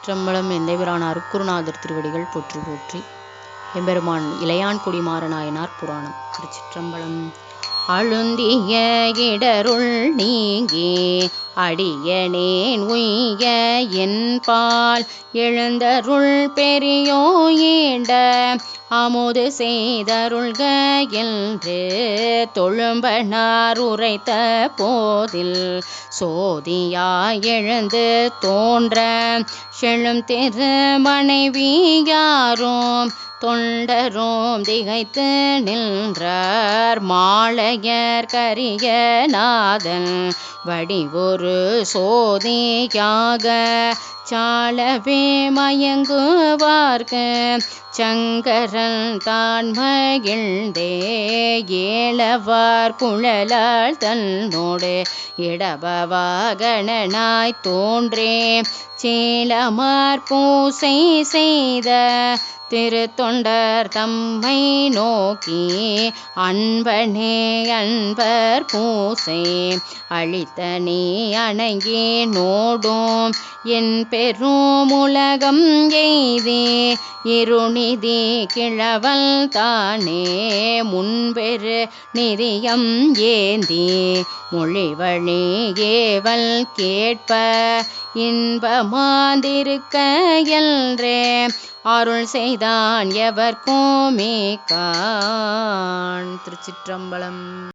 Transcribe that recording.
திருச்சிற்றம்பலம் எந்தைபிரான் அருக்குருநாதர் திருவடிகள் போற்றி போற்றி. எம்பெருமான் இளையான் மாறநாயனார் புராணம். திருச்சிற்றம்பலம். அழுந்திய இடருள் நீங்கி அடியனேன் உய்ய என்பால் எழுந்தருள் பெரியோயெண்ட அமுது செய்தருள்க என்று தொழும்பனார் உரைத்த போதில் சோதியாய் எழுந்து தோன்ற செழும் திரு மனைவியாரும் தொண்டரும் திகைத்து நின்றார் மாலையர் கரிய நாதன் வடிவொரு சோதியாக சாலவே மயங்குவார்க்கு. சங்கரன் தான் மகிழ்ந்தே ஏலவார் குழலால் தன்னோடு இடபவாகணனாய் தோன்றே. சேலமார் பூசை செய்த திருத்தொண்டர் தம்மை நோக்கி அன்பனே அன்பர் பூசை அழித்த நீ அணங்கி நோடும். என் பெரும் உலகம் எய்தே இருநிதி கிழவல் தானே முன்பெரு நிதியம் ஏந்தி. மொழிவழி ஏவல் கேட்ப இன்பமாந்திருக்க என்றே அருள் செய்தான் எவர்க்கும் கான் திருச்சிற்றம்பலம்